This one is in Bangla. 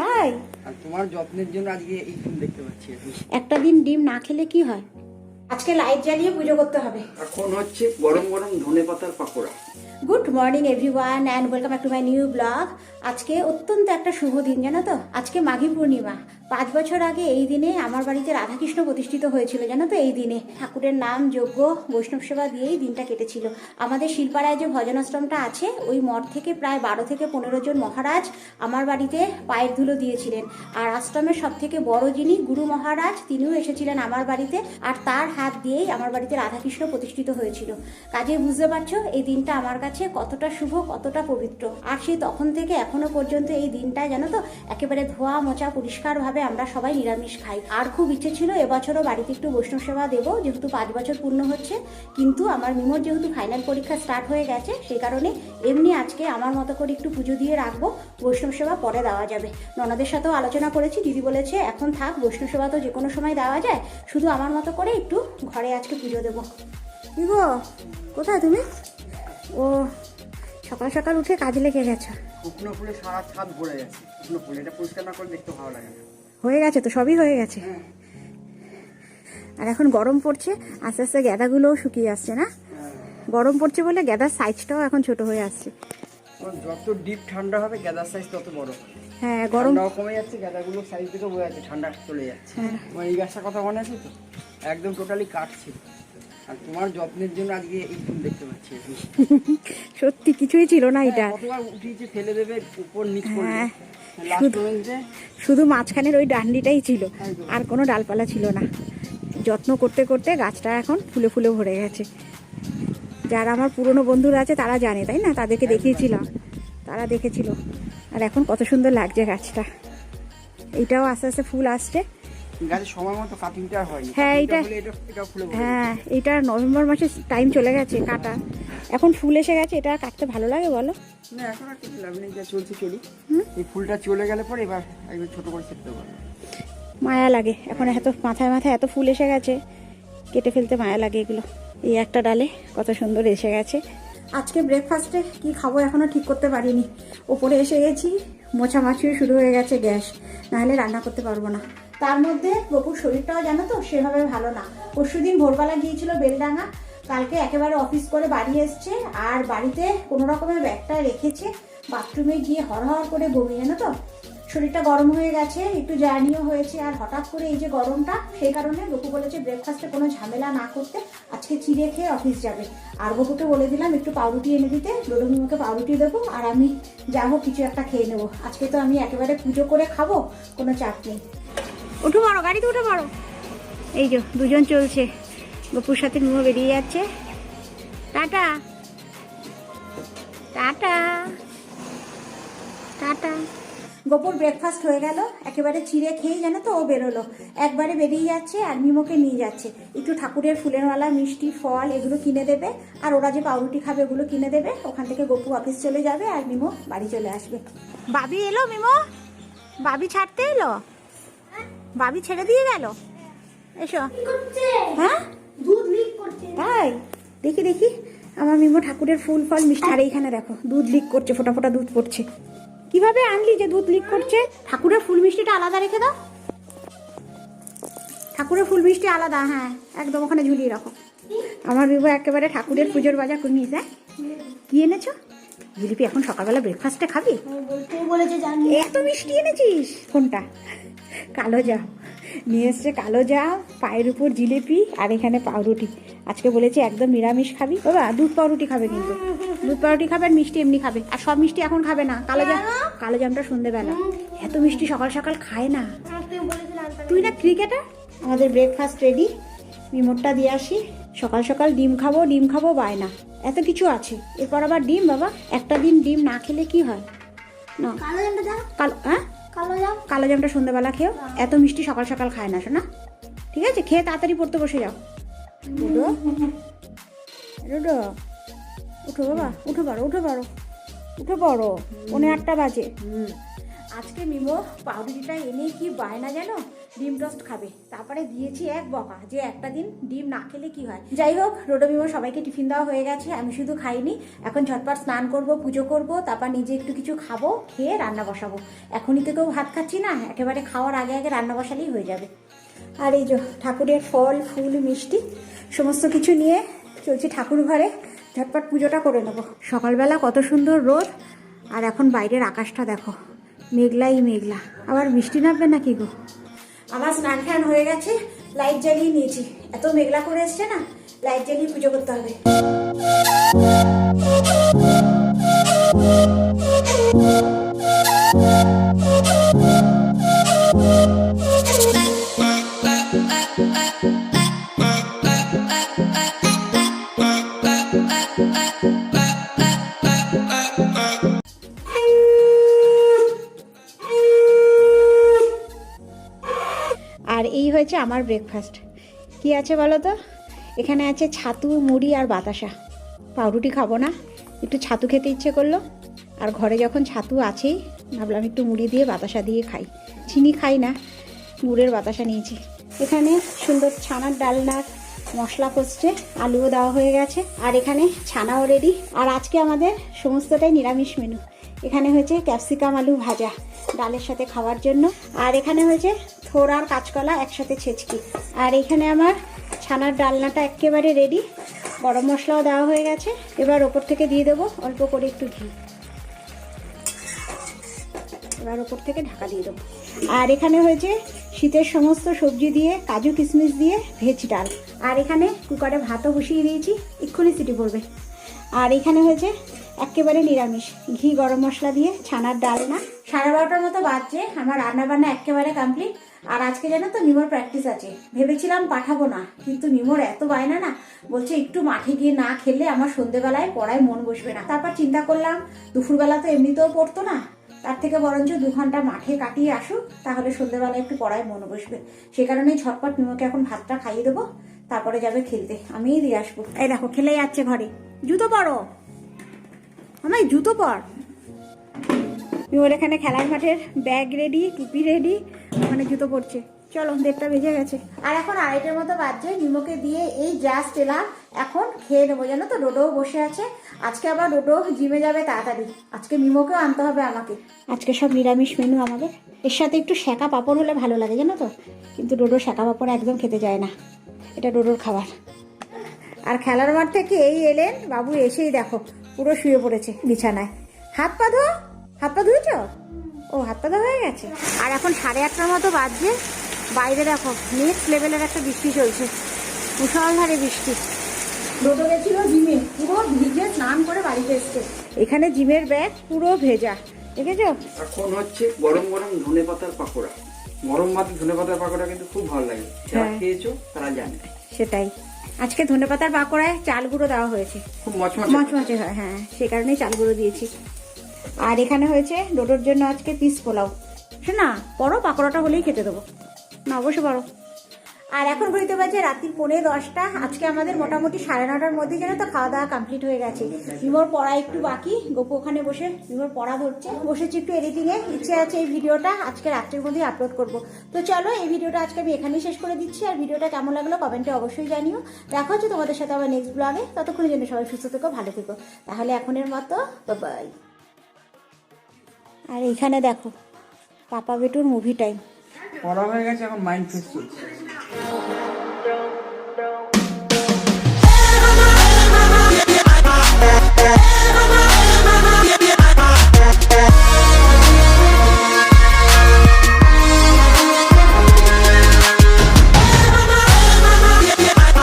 তাই? আর তোমার যত্নের জন্য আজকে এই ফুল দেখতে পাচ্ছি একটা দিন ডিম না খেলে কি হয়? আজকে লাইট জ্বালিয়ে পুজো করতে হবে। এখন হচ্ছে গরম গরম ধনে পাতার pakora. Good morning everyone and welcome back to my new blog আজকে অত্যন্ত একটা শুভ দিন জানো তো? আজকে মাঘী পূর্ণিমা। পাঁচ বছর আগে এই দিনে আমার বাড়িতে রাধাকৃষ্ণ প্রতিষ্ঠিত হয়েছিল, জানো তো এই দিনে। ঠাকুরের নাম যজ্ঞ, বৈষ্ণব সেবা দিয়েই দিনটা কেটেছিল। আমাদের শিল্পারায় যে ভজনাশ্রমটা আছে, ওই মঠ থেকে প্রায় বারো থেকে পনেরো জন মহারাজ আমার বাড়িতে পায়ের ধুলো দিয়েছিলেন। আর আশ্রমের সব থেকে বড় যিনি গুরু মহারাজ, তিনিও এসেছিলেন আমার বাড়িতে, আর তার হাত দিয়েই আমার বাড়িতে রাধাকৃষ্ণ প্রতিষ্ঠিত হয়েছিল। কাজে বুঝতে পারছ, এই দিনটা আমার কাছে কতটা শুভ, কতটা পবিত্র। আর সেই তখন থেকে এখনও পর্যন্ত এই দিনটা জানো তো, একেবারে ধোয়া মোচা পরিষ্কারভাবে আমরা সবাই নিরামিষ খাই। আর খুব ইচ্ছে ছিল এবছরও বাড়িতে একটু বৈষ্ণব সেবা দেবো যেহেতু পাঁচ বছর পূর্ণ হচ্ছে। কিন্তু আমার মিমোর যেহেতু ফাইনাল পরীক্ষা স্টার্ট হয়ে গেছে সেই কারণে এমনি আজকে আমার মতো করে একটু পুজো দিয়ে রাখব বৈষ্ণব সেবা পরে দেওয়া যাবে। ননাদের সাথেও আলোচনা করেছি দিদি বলেছে এখন থাক বৈষ্ণব সেবা তো যে কোনো সময় দেওয়া যায় শুধু আমার মতো করে একটু ঘরে আজকে পুজো দেবো। কি কোথায় তুমি? ও সকাল সকাল উঠে কাজে লেগে গেছো। শুকনো ফুলে সারা ছাদ ভরে গেছে। শুকনো ফুল এটা পরিষ্কার না করে দেখতে ভালো লাগে না। হয়ে গেছে তো সবই হয়ে গেছে। আর এখন গরম পড়ছে আস্তে আস্তে গ্যাদাগুলোও শুকিয়ে আসছে না। গরম পড়ছে বলে গ্যাদার সাইজটাও এখন ছোট হয়ে আসছে। যত ডিপ ঠান্ডা হবে গ্যাদার সাইজ তত বড়। হ্যাঁ গরম কমে যাচ্ছে গ্যাদাগুলো সাইজ থেকে বোঝা যাচ্ছে ঠান্ডা চলে যাচ্ছে। হ্যাঁ। তোমার এই গাছটার কথা মনে আছে তো? একদম টোটালি কাটছে। আর তোমার যত্নের জন্য আজকে এই ফুল দেখতে পাচ্ছি সত্যি কিছুই ছিল না এটা। হ্যাঁ, কতবার উঠিয়েছে ফেলে দেবে উপর নিচ হ্যাঁ। শুধু- শুধু মাঝখানের ওই ডান্ডিটাই ছিল আর কোনো ডালপালা ছিল না। যত্ন করতে করতে গাছটা এখন ফুলে ফুলে ভরে গেছে। যারা আমার পুরনো বন্ধুরা আছে তারা জানে তাই না? তাদেরকে দেখিয়েছিলাম। তারা দেখেছিল। আর এখন কত সুন্দর লাগছে গাছটা। এটাও আস্তে আস্তে ফুল আসছে। হ্যাঁ, এটা হ্যাঁ এটা নভেম্বর মাসে টাইম চলে গেছে কাটা। এখন ফুল এসে গেছে এটা আর কাটতে ভালো লাগে বলো? না এখন আর কিছু লাভ নেই যা চলছে চলুক এই ফুলটা চলে গেলে পরে এবার একবার ছোট করে পারব মায়া লাগে এখন এত মাথায় মাথায় এত ফুল এসে গেছে কেটে ফেলতে মায়া লাগে এগুলো। এই একটা ডালে কত সুন্দর এসে গেছে। আজকে ব্রেকফাস্টে কি খাব এখনও ঠিক করতে পারিনি। ওপরে এসে গেছি মোছামাছিও শুরু হয়ে গেছে গ্যাস নাহলে রান্না করতে পারব না। তার মধ্যে বপুর শরীরটাও জানো তো সেভাবে ভালো না। পরশু দিন ভোরবেলা গিয়েছিল বেলডাঙা কালকে একেবারে অফিস করে বাড়ি এসছে আর বাড়িতে কোনো রকমের ব্যাগটা রেখেছে। বাথরুমে গিয়ে হরহর করে বমি জানো তো? শরীরটা গরম হয়ে গেছে, একটু জার্নিও হয়েছে আর হঠাৎ করে এই যে গরমটা, সেই কারণে গপু বলেছে ব্রেকফাস্টে কোনো ঝামেলা না করতে আজকে চিড়ে খেয়ে অফিস যাবে। আর গপুকে বলে দিলাম একটু পাউরুটি এনে দিতে ডোডমিমাকে পাউরুটি দেবো আর আমি যাব কিছু একটা খেয়ে নেব। আজকে তো আমি একেবারে পুজো করে খাব, কোনো চাপ নেই। উঠো মারো, গাড়িতে উঠে মারো। এই যে, দুজন চলছে। গপুর সাথে নিমো বেরিয়ে যাচ্ছে। টাটা। টাটা। টাটা। গোপুর ব্রেকফাস্ট হয়ে গেল। একেবারে চিড়ে খেয়েই জানো তো ও বেরোলো। একবারে বেরিয়ে যাচ্ছে আর মিমোকে নিয়ে যাচ্ছে। একটু ঠাকুরের ফুলের মালা মিষ্টি ফল এগুলো কিনে দেবে। আর ওরা যে পাউরুটি খাবে ওগুলো কিনে দেবে। ওখান থেকে গপু অফিস চলে যাবে আর মিমো বাড়ি চলে আসবে। বাবি এলো মিমো বাবি ছাড়তে এলো? বাবি ছেড়ে দিয়ে গেল? এসো। হ্যাঁ? তাই? দেখি দেখি। আমার মিমো ঠাকুরের ফুল ফল মিষ্টি। আর এইখানে দেখো দুধ লিক করছে ফোটা ফোটা দুধ পড়ছে। কীভাবে আনলি যে দুধ লিক করছে? ঠাকুরের ফুল মিষ্টিটা আলাদা রেখে দাও। ঠাকুরের ফুল মিষ্টি আলাদা হ্যাঁ। একদম ওখানে ঝুলিয়ে রাখো। আমার বিবো একেবারে ঠাকুরের পুজোর বাজার কমিয়েছে হ্যাঁ? কি এনেছো? জিলিপি এখন সকালবেলা ব্রেকফাস্টে খাবি? এত মিষ্টি এনেছিস? কোনটা কালো জাম। নিয়ে এসছে কালো জাম পায়ের উপর জিলেপি আর এখানে পাউরুটি। আজকে বলেছে একদম নিরামিষ খাবি। বাবা দুধ পাউরুটি খাবে কিন্তু। দুধ পাউরুটি খাবে আর মিষ্টি এমনি খাবে। আর সব মিষ্টি এখন খাবে না। কালো জাম কালো জামটা সন্ধেবেলা। এত মিষ্টি সকাল সকাল খায় না। তুই না ক্রিকেটার? আমাদের ব্রেকফাস্ট রেডি রিমোটটা দিয়ে আসি। সকাল সকাল ডিম খাব ডিম খাব বায়না। এত কিছু আছে। এরপর আবার ডিম বাবা। একটা দিন ডিম না খেলে কি হয়? না। কালো জামটা দাও। কালো হ্যাঁ? কালো জাম? কালো জামটা সন্ধ্যাবেলা খেয়েও এত মিষ্টি সকাল সকাল খায় না শোনা ঠিক আছে? খেয়ে তাড়াতাড়ি পড়তে বসে যাও। রুডো রুডো। উঠো বাবা উঠো পারো উঠো পারো উঠো পড়ো। পনেরো আটটা বাজে। আজকে মিমো পাউরুটিটা এনে কি বায় না যেন ডিম টোস্ট খাবে। তারপরে দিয়েছি এক বকা, যে একটা দিন ডিম না খেলে কি হয়? যাই হোক, রোডোমিমো সবাইকে টিফিন দেওয়া হয়ে গেছে, আমি শুধু খাইনি, এখন ঝটপট স্নান করব, পুজো করব, তারপর নিজে একটু কিছু খাব, খেয়ে রান্না বসাবো। এখনই তো কেউ ভাত খাচ্ছি না, একেবারে খাওয়ার আগে আগে রান্না বসালেই হয়ে যাবে। আর এই যে ঠাকুরের ফল, ফুল, মিষ্টি, সমস্ত কিছু নিয়ে চলছি ঠাকুর ঘরে, ঝটপট পুজোটা করে নেব। সকালবেলা কত সুন্দর রোদ, আর এখন বাইরের আকাশটা দেখো, মেঘলাই মেঘলা। আবার বৃষ্টি নামবে নাকি গো? আমার স্নান ফ্যান হয়ে গেছে লাইট জ্বালিয়ে নিয়েছি। এত মেঘলা করে এসছে না লাইট জ্বালিয়ে পুজো করতে হবে। হয়েছে আমার ব্রেকফাস্ট কি আছে বলো তো? এখানে আছে ছাতু, মুড়ি আর বাতাসা। পাউরুটি খাব না, একটু ছাতু খেতে ইচ্ছে করল। আর ঘরে যখন ছাতু আছেই, ভাবলাম একটু মুড়ি দিয়ে বাতাসা দিয়ে খাই। চিনি খাই না, গুড়ের বাতাসা নিয়েছি। এখানে সুন্দর ছানার ডালনার মশলা কষছে, আলুও দেওয়া হয়ে গেছে। আর এখানে ছানাও রেডি আর আজকে আমাদের সমস্তটাই নিরামিষ মেনু এখানে হয়েছে ক্যাপসিকাম আলু ভাজা, ডালের সাথে খাওয়ার জন্য। আর এখানে হয়েছে থোর আর কাঁচকলা একসাথে ছেচকি। আর এখানে আমার ছানার ডালনাটা একেবারে রেডি গরম মশলাও দেওয়া হয়ে গেছে। এবার ওপর থেকে দিয়ে দেবো, অল্প করে একটু ঘি। এবার ওপর থেকে ঢাকা দিয়ে দেবো। আর এখানে হয়েছে শীতের সমস্ত সবজি দিয়ে কাজু কিশমিশ দিয়ে ভেজ ডাল। আর এখানে কুকারে ভাতও বসিয়ে দিয়েছি, এক্ষুনি সিটি পড়বে। আর এখানে হয়েছে একেবারে নিরামিষ। ঘি গরম মশলা দিয়ে ছানার ডাল না? সাড়ে বারোটার মতো বাজছে আমার রান্না বান্না একেবারে কমপ্লিট আর আজকে জানো তো নিমোর প্র্যাকটিস আছে। ভেবেছিলাম পাঠাবো না কিন্তু নিমোর এত বায়না না বলছে একটু মাঠে গিয়ে না খেললে আমার সন্ধেবেলায় পড়ায় মন বসবে না। তারপর চিন্তা করলাম দুপুরবেলা তো এমনিতেও পড়তো না। তার থেকে বরঞ্চ দু ঘণ্টা মাঠে কাটিয়ে আসুক তাহলে সন্ধ্যেবেলা একটু পড়ায় মন বসবে। সে কারণেই ঝটপট নিমোকে এখন ভাতটা খাইয়ে দেবো তারপরে যাবে খেলতে। আমিই দিয়ে আসব। এই দেখো খেলে যাচ্ছে ঘরে। জুতো পরো। আমার জুতো পর। মিমোর এখানে খেলার মাঠের ব্যাগ রেডি টুপি রেডি মানে জুতো পরছে। চলো দেড়টা বেজে গেছে। আর এখন আড়াইটার মতো বাজছে মিমোকে দিয়ে এই জাস্ট এলাম। এখন খেয়ে নেব জানো তো ডোডোও বসে আছে। আজকে আবার ডোডো জিমে যাবে তাড়াতাড়ি। আজকে মিমোকেও আনতে হবে আমাকে। আজকে সব নিরামিষ মেনু আমাদের। এর সাথে একটু সেকা পাপড় হলে ভালো লাগে জানো তো? কিন্তু ডোডো সেকা পাপড় একদম খেতে যায় না। এটা ডোডোর খাবার। আর খেলার মাঠ থেকে এই এলেন বাবু এসেই দেখো। পুরো শুয়ে পড়েছে বিছানায়। হাত পা ধো হাত পা ধুয়েছ? ও হাত পা ধোয়া হয়ে গেছে। আর এখন সাড়ে আটটার মতো বাজছে। বাইরে দেখো নেক্সট লেভেলের একটা বৃষ্টি চলছে। মুসলধারে বৃষ্টি। ডোটো গেছিল জিমে পুরো ভিজে স্নান করে বাড়িতে এসছে। এখানে জিমের ব্যাগ পুরো ভেজা দেখেছ? এখন হচ্ছে গরম গরম ধনে পাতার পাকোড়া। গরম ভাতে ধনে পাতার পাকোড়া কিন্তু খুব ভালো লাগে। যারা হ্যাঁ। খেয়েছো তারা জানে। সেটাই। আজকে ধনেপাতার পাকোড়ায় চাল গুঁড়ো দেওয়া হয়েছে। মচমচে হয় হ্যাঁ সে কারণেই চাল গুঁড়ো দিয়েছি। আর এখানে হয়েছে ডোডোর জন্য আজকে পিস পোলাও। হ্যাঁ না পরো পাকোড়াটা হলেই খেতে দেবো। না অবশ্যই পারো। আর এখন ঘুরিতে বাজে রাত্রির পৌনে দশটা। আজকে আমাদের মোটামুটি সাড়ে নটার মধ্যে যেন তো খাওয়া দাওয়া কমপ্লিট হয়ে গেছে। বিমোর পড়া একটু বাকি, গোপু ওখানে বসে বিমোর পড়া ধরছে। বসেছি একটু এডিটিংয়ে ইচ্ছে আছে এই ভিডিওটা আজকে রাত্রির মধ্যেই আপলোড করব। তো চলো এই ভিডিওটা আজকে আমি এখানেই শেষ করে দিচ্ছি। আর ভিডিওটা কেমন লাগল কমেন্টে অবশ্যই জানিও। দেখা হচ্ছে তোমাদের সাথে আবার নেক্সট ব্লগে ততক্ষণের জন্য সবাই সুস্থ থেকো, ভালো থেকো। তাহলে এখনের মতো বাই আর এইখানে দেখো, পাপা বেটুর মুভি টাইম পড়া হয়ে গেছে, এখন মাইন্ড ফ্রেশ চলছে